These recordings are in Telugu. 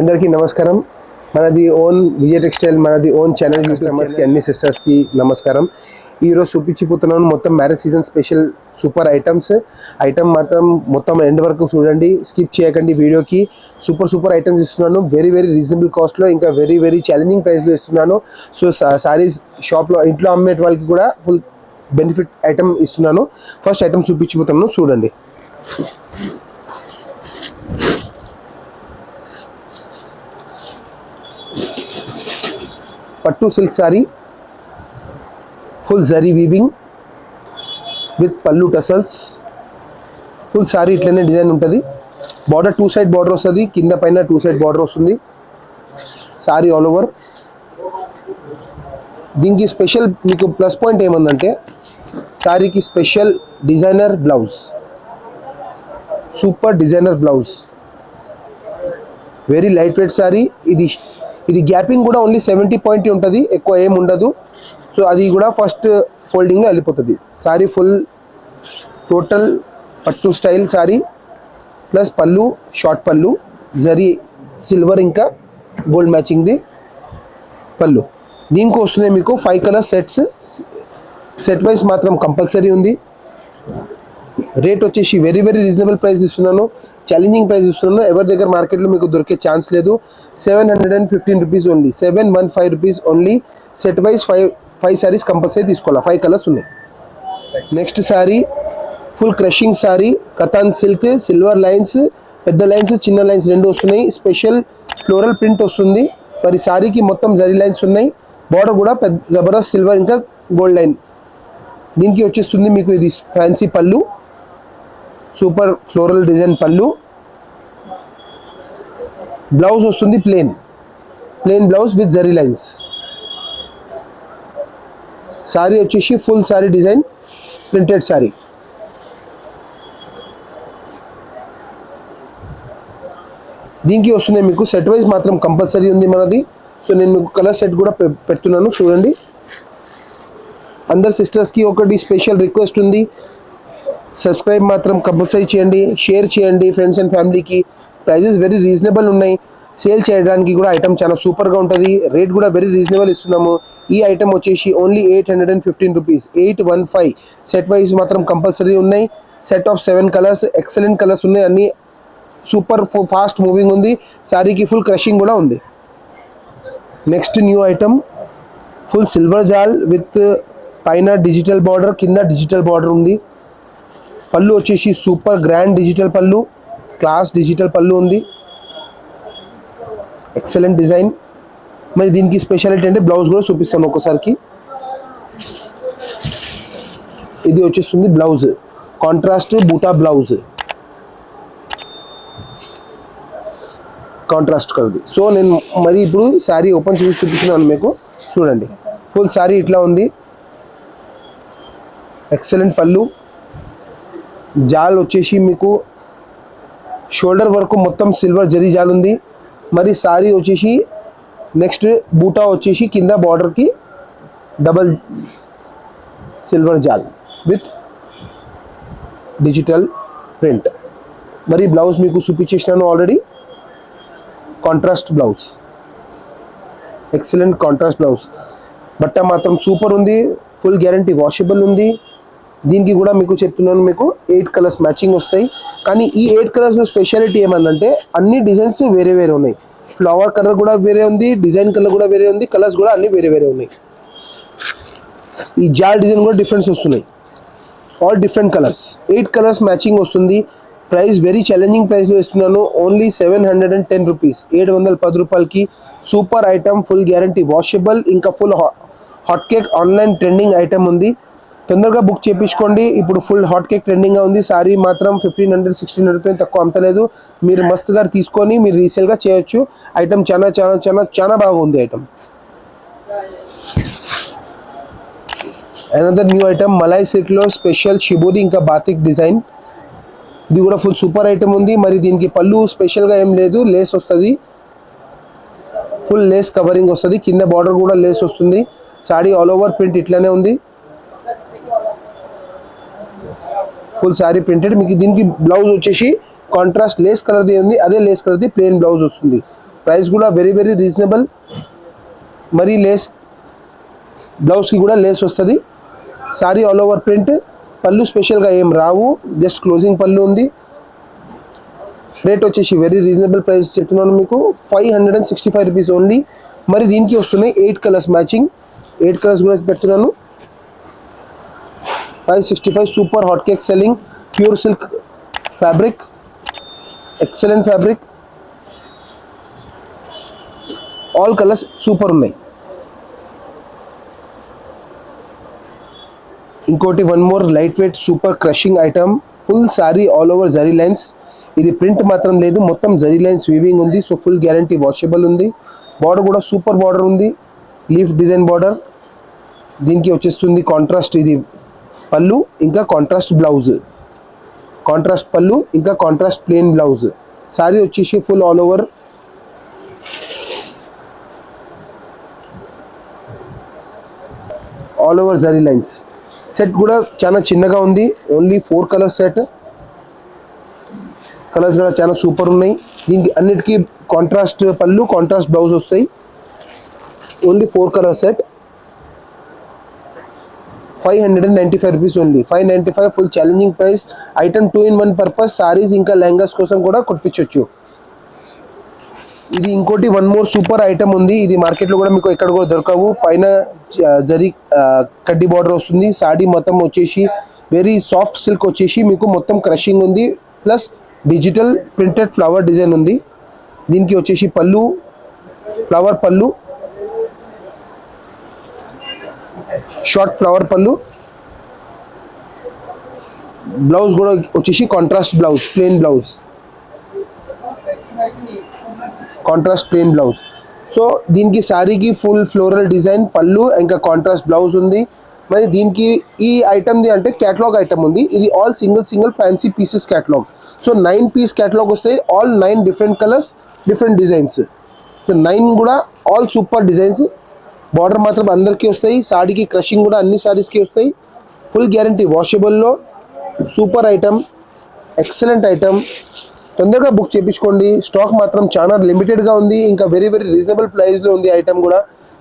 అందరికీ నమస్కారం. మనది ఓన్ విజయ్ టెక్స్టైల్ మనది ఓన్ ఛానల్ కస్టమర్స్కి అన్ని సిస్టర్స్కి నమస్కారం. ఈరోజు చూపించిపోతున్నాను మొత్తం marriage season special super items item మాత్రం మొత్తం ఎండ్ వరకు చూడండి స్కిప్ చేయకండి వీడియోకి. సూపర్ సూపర్ ఐటమ్స్ ఇస్తున్నాను. వెరీ వెరీ రీజనబుల్ కాస్ట్లో ఇంకా వెరీ వెరీ ఛాలెంజింగ్ ప్రైస్లో ఇస్తున్నాను. సో సారీస్ షాప్లో ఇంట్లో అమ్మే వాళ్ళకి కూడా ఫుల్ బెనిఫిట్ ఐటమ్ ఇస్తున్నాను. ఫస్ట్ ఐటమ్ చూపించిపోతున్నాను చూడండి. పట్టు silk sari full zari weaving with pallu tassels full sari ఇట్లనే డిజైన్ ఉంటుంది. బార్డర్ టూ సైడ్ బార్డర్ వస్తుంది కింద పైన టూ సైడ్ బార్డర్ వస్తుంది. శారీ ఆల్ ఓవర్ దీనికి స్పెషల్ మీకు ప్లస్ పాయింట్ ఏముందంటే శారీకి special designer blouse super designer blouse very light weight sari ఇది ఇది గ్యాపింగ్ కూడా ఓన్లీ సెవెంటీ పాయింట్ ఉంటుంది ఎక్కువ ఏం ఉండదు. సో అది కూడా ఫస్ట్ ఫోల్డింగ్లో వెళ్ళిపోతుంది. సారీ ఫుల్ టోటల్ పట్టు style sari plus pallu short pallu zari silver ఇంకా గోల్డ్ మ్యాచింగ్ది పళ్ళు. దీనికి వస్తున్నాయి మీకు five colour sets set wise మాత్రం కంపల్సరీ ఉంది. రేట్ వచ్చేసి వెరీ వెరీ రీజనబుల్ ప్రైస్ ఇస్తున్నాను. ఛాలెంజింగ్ ప్రైస్ ఇస్తున్నాను ఎవరి దగ్గర మార్కెట్లో మీకు దొరికే ఛాన్స్ లేదు. Seven hundred and fifteen rupees only seven one five rupees only set wise five five saris compulsory తీసుకోవాలి? ఫైవ్ కలర్స్ ఉన్నాయి. Next sari full crushing sari katan silk silver lines పెద్ద లైన్స్ చిన్న లైన్స్ రెండు వస్తున్నాయి. స్పెషల్ ఫ్లోరల్ ప్రింట్ వస్తుంది. మరి సారీకి మొత్తం జరీ లైన్స్ ఉన్నాయి. బార్డర్ కూడా పెద్ద జబర్దస్త్ సిల్వర్ ఇంకా గోల్డ్ లైన్ దీనికి వచ్చేస్తుంది మీకు ఇది fancy pallu. Super floral design pallu. Blouse వస్తుంది plain plain blouse with zari lines. Sari వచ్చేసి full sari design printed sari. దీనికి వస్తున్నాయి మీకు సెట్ వైజ్ మాత్రం కంపల్సరీ ఉంది మనది. సో నేను మీకు కలర్ సెట్ కూడా పె- పెడుతున్నాను చూడండి. అందరు సిస్టర్స్కి ఒకటి స్పెషల్ రిక్వెస్ట్ ఉంది. సబ్స్క్రైబ్ మాత్రం కంపల్సరీ చేయండి షేర్ చేయండి ఫ్రెండ్స్ అండ్ ఫ్యామిలీకి ప్రైజెస్ వెరీ రీజనబుల్ ఉన్నాయి. సేల్ చేయడానికి కూడా ఐటమ్ చాలా సూపర్గా ఉంటుంది. రేట్ కూడా వెరీ రీజనబుల్ ఇస్తున్నాము. ఈ ఐటమ్ వచ్చేసి only eight hundred and fifteen rupees eight one five set wise మాత్రం కంపల్సరీ ఉన్నాయి. Set of seven colours excellent colours ఉన్నాయి. అన్ని సూపర్ ఫాస్ట్ మూవింగ్ ఉంది. శారీకి ఫుల్ క్రషింగ్ కూడా ఉంది. Next new item full silver జాల్ విత్ పైన డిజిటల్ బార్డర్ కింద డిజిటల్ బార్డర్ ఉంది. పళ్ళు వచ్చేసి super grand digital pallu class digital pallu ఉంది. Excellent design. మరి దీనికి స్పెషాలిటీ అంటే బ్లౌజ్ కూడా చూపిస్తాను ఒక్కసారికి. ఇది వచ్చేస్తుంది బ్లౌజ్. కాంట్రాస్ట్ బూటా బ్లౌజ్. కాంట్రాస్ట్ కలది సో నేను మరి ఇప్పుడు శారీ ఓపెన్ చేసి చూపిస్తున్నాను మీకు. చూడండి. ఫుల్ శారీ ఇట్లా ఉంది. ఎక్సలెంట్ పళ్ళు. జాల్ వచ్చేసి మీకు షోల్డర్ వరకు మొత్తం సిల్వర్ జరీ జాల్ ఉంది. మరి సారీ వచ్చేసి నెక్స్ట్ బూటా వచ్చేసి కింద బార్డర్కి డబల్ సిల్వర్ జాల్ విత్ డిజిటల్ ప్రింట్ మరి బ్లౌజ్ మీకు చూపించేసినాను already contrast blouse excellent contrast blouse బట్ట మాత్రం సూపర్ ఉంది. ఫుల్ గ్యారంటీ వాషబుల్ ఉంది. దీనికి కూడా మీకు చెప్తున్నాను మీకు ఎయిట్ కలర్స్ మ్యాచింగ్ వస్తాయి. కానీ ఈ ఎయిట్ కలర్స్లో స్పెషాలిటీ ఏమందంటే అన్ని డిజైన్స్ వేరే వేరే ఉన్నాయి. ఫ్లవర్ కలర్ కూడా వేరే ఉంది డిజైన్ కలర్ కూడా వేరే ఉంది కలర్స్ కూడా అన్ని వేరే వేరే ఉన్నాయి. ఈ జాల్ డిజైన్ కూడా డిఫరెన్స్ వస్తున్నాయి. All different colours eight colours matching వస్తుంది. ప్రైస్ వెరీ ఛాలెంజింగ్ ప్రైస్లో ఇస్తున్నాను. Only seven hundred and ten rupees ఏడు వందల పది రూపాయలకి super item full guarantee washable ఇంకా full hot cake online trending item ఉంది. తొందరగా బుక్ చేయించుకోండి ఇప్పుడు ఫుల్ హాట్ కేక్ ట్రెండింగ్గా ఉంది. సారీ మాత్రం ఫిఫ్టీన్ హండ్రెడ్ సిక్స్టీన్ హండ్రెడ్ తక్కువ అంతలేదు మీరు మస్తుగా తీసుకొని మీరు రీసేల్గా చేయొచ్చు. ఐటమ్ చాలా చాలా చాలా చాలా బాగుంది ఐటమ్. అనదర్ న్యూ ఐటమ్ మలై సిల్క్లో స్పెషల్ షిబోరి ఇంకా బాతిక్ డిజైన్. ఇది కూడా ఫుల్ సూపర్ ఐటమ్ ఉంది. మరి దీనికి పళ్ళు స్పెషల్గా ఏం లేదు. లేస్ వస్తుంది. ఫుల్ లేస్ కవరింగ్ వస్తుంది. కింద బార్డర్ కూడా లేస్ వస్తుంది. సాడీ ఆల్ ఓవర్ ప్రింట్ ఇట్లానే ఉంది. Full sari printed. మీకు దీనికి బ్లౌజ్ వచ్చేసి కాంట్రాస్ట్ లేస్ కలర్ది ఉంది అదే లేస్ కలర్ది ప్లెయిన్ బ్లౌజ్ వస్తుంది. ప్రైస్ కూడా వెరీ వెరీ రీజనబుల్ మరి లేస్ బ్లౌజ్కి కూడా లేస్ వస్తుంది. శారీ ఆల్ ఓవర్ ప్రింట్ పళ్ళు స్పెషల్గా ఏం రావు జస్ట్ క్లోజింగ్ పళ్ళు ఉంది. రేట్ వచ్చేసి వెరీ రీజనబుల్ ప్రైస్ చెప్తున్నాను మీకు. Five hundred and sixty five rupees only మరి దీనికి వస్తున్నాయి eight colours matching eight colours కూడా పెడుతున్నాను five sixty five super hot cake selling pure silk fabric excellent fabric. All colours super ఉన్నాయి. ఇంకోటి one more light weight super crushing item full sari all over zari lines ఇది ప్రింట్ మాత్రం లేదు మొత్తం జరీ లైన్స్ వీవింగ్ ఉంది సో ఫుల్ గ్యారంటీ వాషబుల్ ఉంది. బార్డర్ కూడా సూపర్ బార్డర్ ఉంది. లీఫ్ డిజైన్ బార్డర్ దీనికి వచ్చేస్తుంది కాంట్రాస్ట్ ఇది పళ్ళు ఇంకా కాంట్రాస్ట్ బ్లౌజ్ కాంట్రాస్ట్ పళ్ళు ఇంకా కాంట్రాస్ట్ ప్లెయిన్ బ్లౌజ్ సారీ వచ్చేసి full all over all over zari lines set కూడా చాలా చిన్నగా ఉంది. Only four colour set colours కూడా చాలా సూపర్ ఉన్నాయి. దీనికి అన్నిటికీ కాంట్రాస్ట్ పళ్ళు కాంట్రాస్ట్ బ్లౌజ్ వస్తాయి. Only four colour set five hundred and ninety five rupees only five ninety five full challenging price item two in one purpose saris ఇంకా లెహంగాస్ కోసం కూడా కొట్టించవచ్చు ఇది ఇంకోటి వన్ మోర్ సూపర్ ఐటమ్ ఉంది ఇది మార్కెట్లో కూడా మీకు ఎక్కడ కూడా దొరకవు పైన జరి జరీ కడ్డీ బార్డర్ వస్తుంది సాడీ మొత్తం వచ్చేసి వెరీ సాఫ్ట్ సిల్క్ వచ్చేసి మీకు మొత్తం క్రషింగ్ ఉంది plus digital printed flower design ఉంది దీనికి వచ్చేసి పళ్ళు ఫ్లవర్ పళ్ళు షార్ట్ ఫ్లవర్ పళ్ళు బ్లౌజ్ కూడా వచ్చేసి contrast blouse plain blouse. Contrast plain blouse. So దీనికి శారీకి ఫుల్ ఫ్లోరల్ డిజైన్ పళ్ళు ఇంకా కాంట్రాస్ట్ బ్లౌజ్ ఉంది. మరి దీనికి ఈ ఐటమ్ది అంటే క్యాటలాగ్ ఐటమ్ ఉంది. ఇది all single single fancy pieces catalogue so nine piece catalogue వస్తాయి. All nine different colours different designs so nine కూడా ఆల్ సూపర్ డిజైన్స్ బార్డర్ మాత్రం అందరికీ వస్తాయి. సాడీకి క్రషింగ్ కూడా అన్ని సారీస్కి వస్తాయి. ఫుల్ గ్యారంటీ వాషబుల్లో సూపర్ ఐటమ్ ఎక్సలెంట్ ఐటమ్ తొందరగా బుక్ చేయించుకోండి స్టాక్ మాత్రం చాలా లిమిటెడ్గా ఉంది. ఇంకా వెరీ వెరీ రీజనబుల్ ప్రైస్లో ఉంది ఐటమ్ కూడా.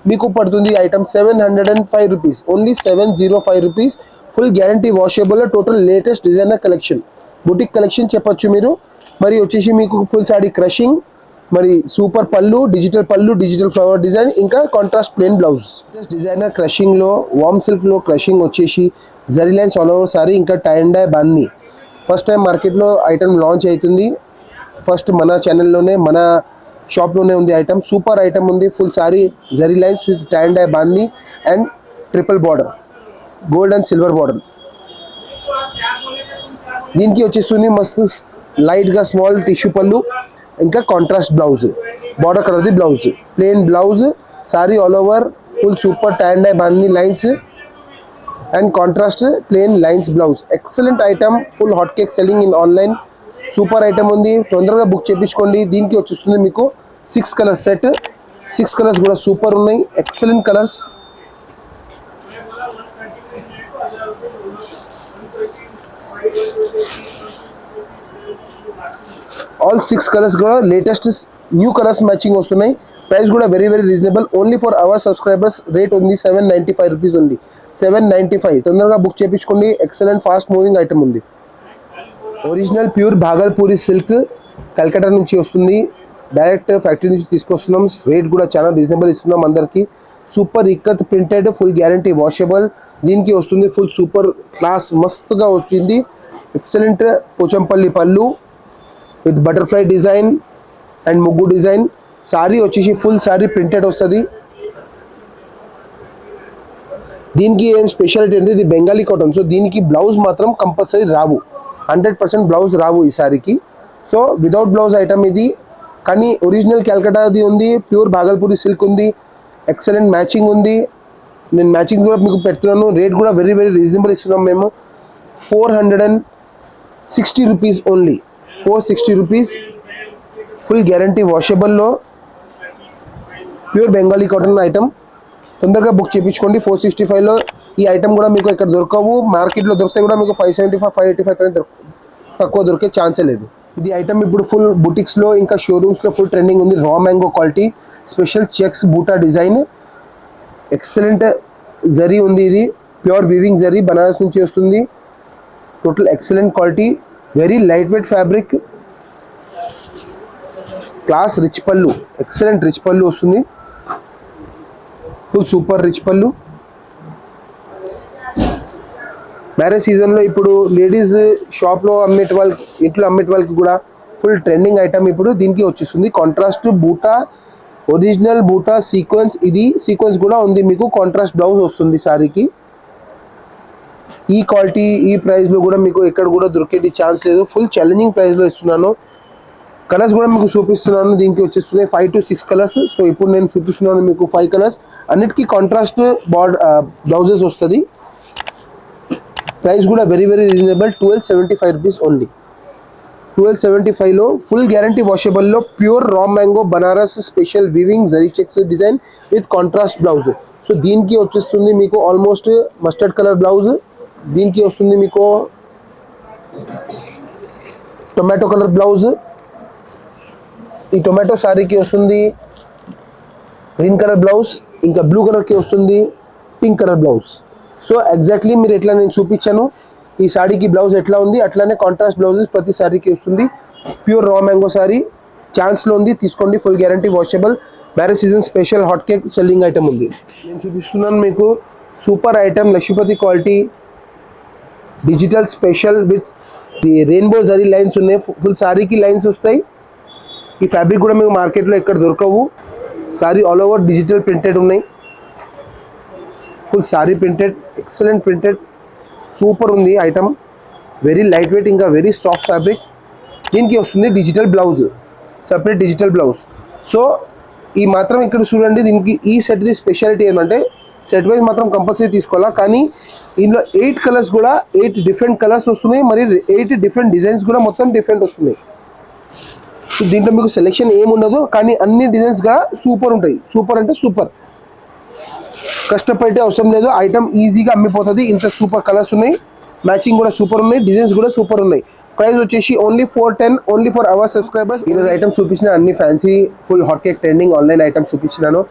మీకు పడుతుంది item seven hundred and five rupees only seven zero five rupees full guarantee వాషబుల్లో total latest designer collection boutique collection చెప్పొచ్చు మీరు. మరి వచ్చేసి మీకు ఫుల్ సాడీ క్రషింగ్ మరి super pallu digital pallu digital flower design ఇంకా కాంట్రాస్ట్ ప్లేన్ బ్లౌజ్ డిజైనర్ క్రషింగ్లో వామ్ సిల్క్లో క్రషింగ్ వచ్చేసి zari lines all over sari ఇంకా tie and dye first time మార్కెట్లో ఐటమ్ లాంచ్ అవుతుంది. ఫస్ట్ మన ఛానల్లోనే మన షాప్లోనే ఉంది ఐటమ్ సూపర్ ఐటమ్ ఉంది full sari zari lines with tie and dye and triple border gold and silver border దీనికి వచ్చేస్తుంది మస్తు లైట్గా స్మాల్ టిష్యూ పళ్ళు. ఇంకా కాంట్రాస్ట్ బ్లౌజ్ బార్డర్ కలర్ది blouse plain blouse sari all over full super ట్యాండ్ ఐ బాంది lines and contrast plain lines blouse excellent item full hot cake selling in online super item ఉంది తొందరగా బుక్ చేయించుకోండి దీనికి వచ్చేస్తుంది మీకు six colours set six colours కూడా సూపర్ ఉన్నాయి excellent colours all six colours కూడా లేటెస్ట్ న్యూ కలర్స్ మ్యాచింగ్ వస్తున్నాయి. ప్రైస్ కూడా very very reasonable only for our subscribers rate ఉంది సెవెన్ నైంటీ ఫైవ్ రూపీస్ ఉంది. సెవెన్ నైంటీ ఫైవ్ తొందరగా బుక్ చేయించుకోండి ఎక్సలెంట్ ఫాస్ట్ మూవింగ్ ఐటమ్ ఉంది. Original pure Bhagalpuri silk Calcutta నుంచి వస్తుంది. డైరెక్ట్ ఫ్యాక్టరీ నుంచి తీసుకొస్తున్నాం. రేట్ కూడా చాలా రీజనబుల్ ఇస్తున్నాం అందరికీ. Super ikat printed full guarantee washable దీనికి వస్తుంది ఫుల్ సూపర్ క్లాస్ మస్తుగా వచ్చింది. Excellent Pochampally pallu. With butterfly design and ముగ్గు డిజైన్. శారీ వచ్చేసి ఫుల్ శారీ ప్రింటెడ్ వస్తుంది. దీనికి ఏం స్పెషాలిటీ అంటే ఇది బెంగాలీ కాటన్. సో దీనికి బ్లౌజ్ మాత్రం కంపల్సరీ రావు. హండ్రెడ్ పర్సెంట్ బ్లౌజ్ రావు ఈ శారీకి సో వితౌట్ బ్లౌజ్ ఐటమ్ ఇది. కానీ ఒరిజినల్ క్యాల్కటాది ఉంది ప్యూర్ భాగల్పూరి సిల్క్ ఉంది ఎక్సలెంట్ మ్యాచింగ్ ఉంది. నేను మ్యాచింగ్ కూడా మీకు పెడుతున్నాను. రేట్ కూడా వెరీ వెరీ రీజనబుల్ ఇస్తున్నాం మేము. Four hundred and sixty rupees only. Four sixty rupees. Full guarantee వాషబుల్లో. Pure Bengali cotton item. తొందరగా బుక్ చేయించుకోండి. ఫోర్ సిక్స్టీ ఫైవ్లో ఈ ఐటమ్ కూడా మీకు ఇక్కడ దొరకవు. మార్కెట్లో దొరికితే కూడా మీకు five seventy five five eighty five తక్కువ దొరికే ఛాన్సే లేదు. ఇది ఐటమ్ ఇప్పుడు ఫుల్ బుటిక్స్లో ఇంకా షోరూమ్స్లో ఫుల్ ట్రెండింగ్ ఉంది. Raw mango quality special checks buta design. Excellent zari ఉంది ఇది. Pure weaving zari. బనారస్ నుంచి వస్తుంది. Total excellent quality. Very light weight fabric. Class rich pallu excellent rich pallu వస్తుంది. Full super rich pallu. Marriage సీజన్లో ఇప్పుడు లేడీస్ షాప్లో అమ్మేట వాళ్ళకి ఇంట్లో అమ్మేట వాళ్ళకి కూడా ఫుల్ ట్రెండింగ్ ఐటమ్ ఇప్పుడు దీనికి వచ్చేస్తుంది. కాంట్రాస్ట్ బూటా ఒరిజినల్ బూటా సీక్వెన్స్ ఇది సీక్వెన్స్ కూడా ఉంది. మీకు కాంట్రాస్ట్ బ్లౌజ్ వస్తుంది శారీకి ఈ క్వాలిటీ ఈ ప్రైస్లో కూడా మీకు ఎక్కడ కూడా దొరికేటి ఛాన్స్ లేదు. ఫుల్ ఛాలెంజింగ్ ప్రైస్లో ఇస్తున్నాను. కలర్స్ కూడా మీకు చూపిస్తున్నాను. దీనికి వచ్చేస్తున్నాయి five to six colours so ఇప్పుడు నేను చూపిస్తున్నాను మీకు ఫైవ్ కలర్స్ అన్నిటికీ కాంట్రాస్ట్ బార్డ్ బ్లౌజెస్ వస్తుంది. ప్రైస్ కూడా very very reasonable twelve seventy five rupees only twelve seventy ఫైవ్లో full guarantee వాషబుల్లో pure raw mango Banaras special weaving zari checks design with contrast blouse so దీనికి వచ్చేస్తుంది మీకు ఆల్మోస్ట్ మస్టర్డ్ కలర్ బ్లౌజ్ దీనికి వస్తుంది మీకు టొమాటో కలర్ బ్లౌజ్. ఈ టొమాటో శారీకి వస్తుంది గ్రీన్ కలర్ బ్లౌజ్ ఇంకా బ్లూ కలర్కి వస్తుంది pink colour blouse. So exactly మీరు ఎట్లా నేను చూపించాను ఈ శారీకి బ్లౌజ్ ఎట్లా ఉంది అట్లానే కాంట్రాస్ట్ బ్లౌజెస్ ప్రతి శారీకి వస్తుంది. ప్యూర్ రా మ్యాంగో శారీ ఛాన్స్లో ఉంది తీసుకోండి full guarantee washable marriage season special hot cake selling item ఉంది. నేను చూపిస్తున్నాను మీకు super item Lakshmipati quality digital special with rainbow zari lines ఉన్నాయి. ఫుల్ శారీకి లైన్స్ వస్తాయి. ఈ ఫ్యాబ్రిక్ కూడా మీకు మార్కెట్లో ఎక్కడ దొరకవు. Sari all over digital printed ఉన్నాయి. Full sari printed excellent printed super ఉంది ఐటమ్ వెరీ లైట్ వెయిట్ ఇంకా వెరీ సాఫ్ట్ ఫ్యాబ్రిక్ దీనికి వస్తుంది digital blouse separate digital blouse so ఈ మాత్రం ఇక్కడ చూడండి దీనికి ఈ సెట్ది స్పెషాలిటీ ఏంటంటే సెట్ వైజ్ మాత్రం కంపల్సరీ తీసుకోవాలా. కానీ ఇందులో ఎయిట్ కలర్స్ కూడా ఎయిట్ డిఫరెంట్ కలర్స్ వస్తున్నాయి. మరి ఎయిట్ డిఫరెంట్ డిజైన్స్ కూడా మొత్తం డిఫరెంట్ వస్తున్నాయి. సో దీంట్లో మీకు సెలెక్షన్ ఏముండదు కానీ అన్ని డిజైన్స్ కూడా సూపర్ ఉంటాయి. సూపర్ అంటే సూపర్ కష్టపడే అవసరం లేదు. ఐటమ్ ఈజీగా అమ్మిపోతుంది. ఇంత సూపర్ కలర్స్ ఉన్నాయి. మ్యాచింగ్ కూడా సూపర్ ఉన్నాయి. డిజైన్స్ కూడా సూపర్ ఉన్నాయి. ప్రైస్ వచ్చేసి only four ten only for our subscribers ఈరోజు ఐటమ్స్ చూపించిన అన్ని fancy full hot cake trending online items చూపించినాను.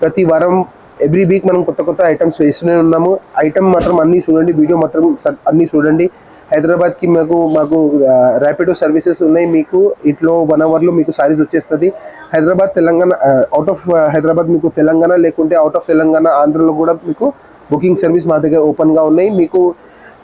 ప్రతి వారం ఎవ్రీ వీక్ మనం కొత్త కొత్త ఐటమ్స్ వేస్తూనే ఉన్నాము. ఐటమ్ మాత్రం అన్నీ చూడండి వీడియో మాత్రం స- చూడండి. హైదరాబాద్కి మాకు మాకు ర్యాపిడో సర్వీసెస్ ఉన్నాయి మీకు. ఇట్లో వన్ అవర్లో మీకు సారీస్ వచ్చేస్తుంది. హైదరాబాద్ తెలంగాణ అవుట్ ఆఫ్ హైదరాబాద్ మీకు తెలంగాణ లేకుంటే అవుట్ ఆఫ్ తెలంగాణ ఆంధ్రలో కూడా మీకు బుకింగ్ సర్వీస్ మా దగ్గర ఓపెన్గా ఉన్నాయి. మీకు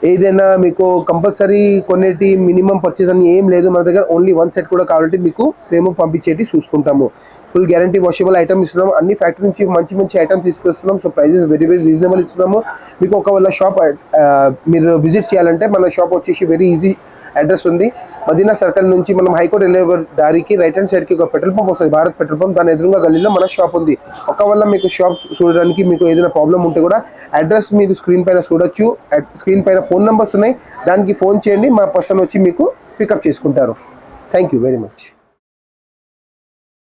ఏదైనా మీకు కంపల్సరీ కొనేటి మినిమం పర్చేస్ అని ఏం లేదు. మన దగ్గర ఓన్లీ వన్ సెట్ కూడా కావాలంటే మీకు మేము పంపించేటి చూసుకుంటాము. ఫుల్ గ్యారంటీ వాషబుల్ ఐటమ్ ఇస్తున్నాము. అన్ని ఫ్యాక్టరీ నుంచి మంచి మంచి ఐటమ్స్ తీసుకొస్తున్నాం. So prices very very reasonable ఇస్తున్నాము. మీకు ఒకవేళ షాప్ మీరు విజిట్ చేయాలంటే మన షాప్ వచ్చేసి వెరీ ఈజీ అడ్రస్ ఉంది. మదీనా సర్కిల్ నుంచి మనం హైకోర్టు వెళ్ళే దారికి రైట్ హ్యాండ్ సైడ్కి ఒక పెట్రోల్ పంప్ వస్తుంది. Bharat petrol pump. దాని ఎదురుగా గల్లీలో మన షాప్ ఉంది. ఒకవేళ మీకు షాప్ చూడడానికి మీకు ఏదైనా ప్రాబ్లం ఉంటే కూడా అడ్రస్ మీరు స్క్రీన్ పైన చూడొచ్చు. స్క్రీన్ పైన ఫోన్ నెంబర్స్ ఉన్నాయి. దానికి ఫోన్ చేయండి. మా పర్సన్ వచ్చి మీకు పికప్ చేసుకుంటారు. Thank you very much.